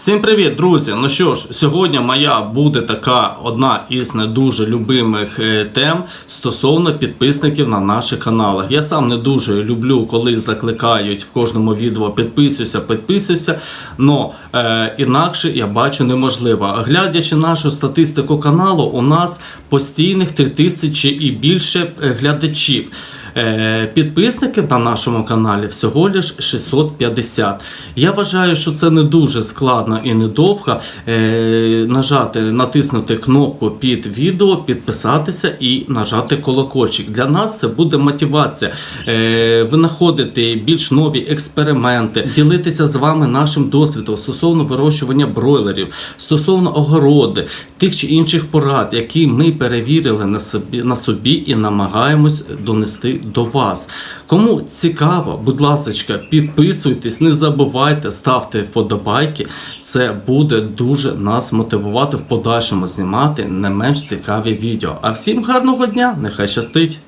Всім привіт, друзі! Ну що ж, сьогодні моя буде така одна із не дуже любимих е, тем стосовно підписників на наших каналах. Я сам не дуже люблю, коли закликають в кожному відео підписуйся, підписуйся. Но е, інакше я бачу неможливо. Глядячи нашу статистику каналу, у нас постійних 3000 і більше е, глядачів. Е, Підписників на нашому каналі всього лиш 650. Я вважаю, що це не дуже складно і недовго е, нажати, натиснути кнопку під відео, підписатися і нажати колокольчик. Для нас це буде мотивація е, винаходити більш нові експерименти, ділитися з вами нашим досвідом стосовно вирощування бройлерів, стосовно огороди, тих чи інших порад, які ми перевірили на собі, на собі і намагаємось донести до вас. Кому цікаво, будь ласка, підписуйтесь, не забувайте, ставте вподобайки. Це буде дуже нас мотивувати в подальшому знімати не менш цікаві відео. А всім гарного дня! Нехай щастить!